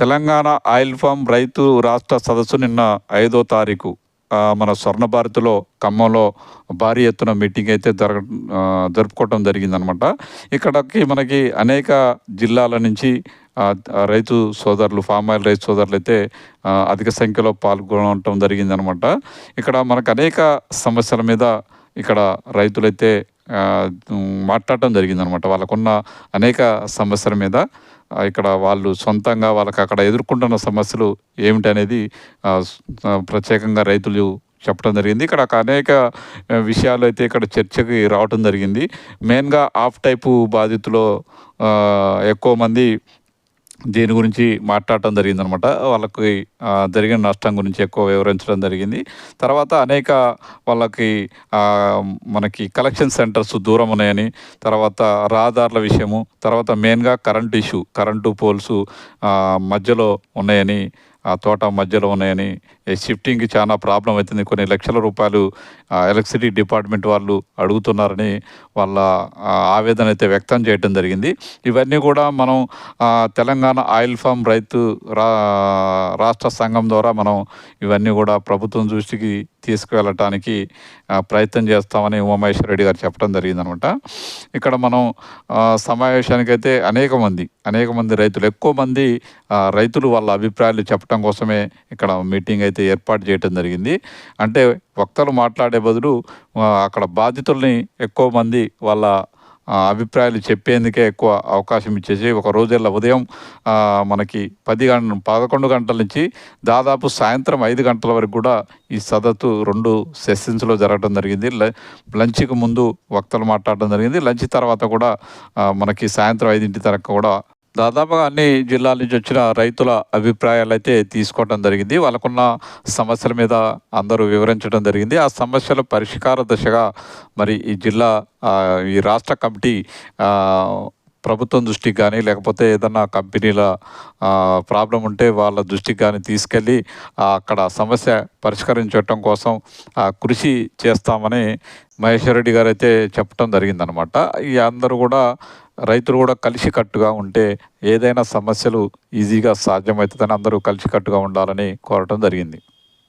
Telangana oil form రైతు రాష్ట్ర సదస్సు నిన్న ఐదో తారీఖు. మన స్వర్ణ భారతిలో ఖమ్మంలో భారీ ఎత్తున మీటింగ్ అయితే జరగ జరుపుకోవడం జరిగిందనమాట. ఇక్కడికి మనకి అనేక జిల్లాల నుంచి రైతు సోదరులు ఫామ్ ఆయిల్ రైతు సోదరులు అయితే అధిక సంఖ్యలో పాల్గొనడం జరిగిందనమాట. ఇక్కడ మనకు అనేక సమస్యల మీద ఇక్కడ రైతులైతే మాట్లాడటం జరిగిందనమాట. వాళ్ళకున్న అనేక సమస్యల మీద. ఇక్కడ వాళ్ళు సొంతంగా వాళ్ళకి అక్కడ ఎదుర్కొంటున్న సమస్యలు ఏమిటనేది ప్రత్యేకంగా రైతులు చెప్పడం జరిగింది. ఇక్కడ అనేక విషయాలు అయితే ఇక్కడ చర్చకి రావటం జరిగింది. మెయిన్గా ఆఫ్ టైపు బాధితులు ఎక్కువ మంది దీని గురించి మాట్లాడటం జరిగిందనమాట. వాళ్ళకి జరిగిన నష్టం గురించి ఎక్కువ వివరించడం జరిగింది. తర్వాత అనేక వాళ్ళకి మనకి కలెక్షన్ సెంటర్స్ దూరం ఉన్నాయని తర్వాత రహదారుల విషయము తర్వాత మెయిన్గా కరెంట్ ఇష్యూ కరెంటు పోల్స్ మధ్యలో ఉన్నాయని ఆ తోట మధ్యలో ఉన్నాయని షిఫ్టింగ్కి చాలా ప్రాబ్లం అవుతుంది. కొన్ని లక్షల రూపాయలు ఎలక్ట్రిసిటీ డిపార్ట్మెంట్ వాళ్ళు అడుగుతున్నారని వాళ్ళ ఆవేదన అయితే వ్యక్తం చేయడం జరిగింది. ఇవన్నీ కూడా మనం తెలంగాణ ఆయిల్ ఫామ్ రైతు రా రాష్ట్ర సంఘం ద్వారా మనం ఇవన్నీ కూడా ప్రభుత్వం దృష్టికి తీసుకువెళ్ళటానికి ప్రయత్నం చేస్తామని ఉమామహేశ్వర రెడ్డి గారు చెప్పడం జరిగిందనమాట. ఇక్కడ మనం సమావేశానికైతే అనేక మంది అనేక మంది రైతులు ఎక్కువ మంది రైతులు వాళ్ళ అభిప్రాయాలు చెప్పడం కోసమే ఇక్కడ మీటింగ్ అయితే ఏర్పాటు చేయడం జరిగింది. అంటే వక్తలు మాట్లాడే బదులు అక్కడ బాధితుల్ని ఎక్కువ మంది వాళ్ళ అభిప్రాయాలు చెప్పేందుకే ఎక్కువ అవకాశం ఇచ్చేసి ఒక రోజుల్లో ఉదయం మనకి పది గంట పదకొండు గంటల నుంచి దాదాపు సాయంత్రం ఐదు గంటల వరకు కూడా ఈ సదస్సు రెండు సెషన్స్లో జరగడం జరిగింది. ల- లంచ్కి ముందు వక్తలు మాట్లాడడం జరిగింది. లంచ్ తర్వాత కూడా మనకి సాయంత్రం ఐదింటి తరకు కూడా దాదాపుగా అన్ని జిల్లాల నుంచి వచ్చిన రైతుల అభిప్రాయాలు అయితే తీసుకోవడం జరిగింది. వాళ్ళకున్న సమస్యల మీద అందరూ వివరించడం జరిగింది. ఆ సమస్యల పరిష్కార దశగా మరి ఈ జిల్లా ఈ రాష్ట్ర కమిటీ ప్రభుత్వం దృష్టికి కానీ లేకపోతే ఏదన్నా కంపెనీల ప్రాబ్లం ఉంటే వాళ్ళ దృష్టికి కానీ తీసుకెళ్ళి అక్కడ సమస్య పరిష్కరించడం కోసం ఆ, కృషి చేస్తామని మహేశ్వర్ రెడ్డి గారు అయితే చెప్పడం జరిగిందనమాట. ఈ అందరూ కూడా రైతులు కూడా కలిసికట్టుగా ఉంటే ఏదైనా సమస్యలు ఈజీగా సాధ్యమవుతుందని అందరూ కలిసికట్టుగా ఉండాలని కోరటం జరిగింది.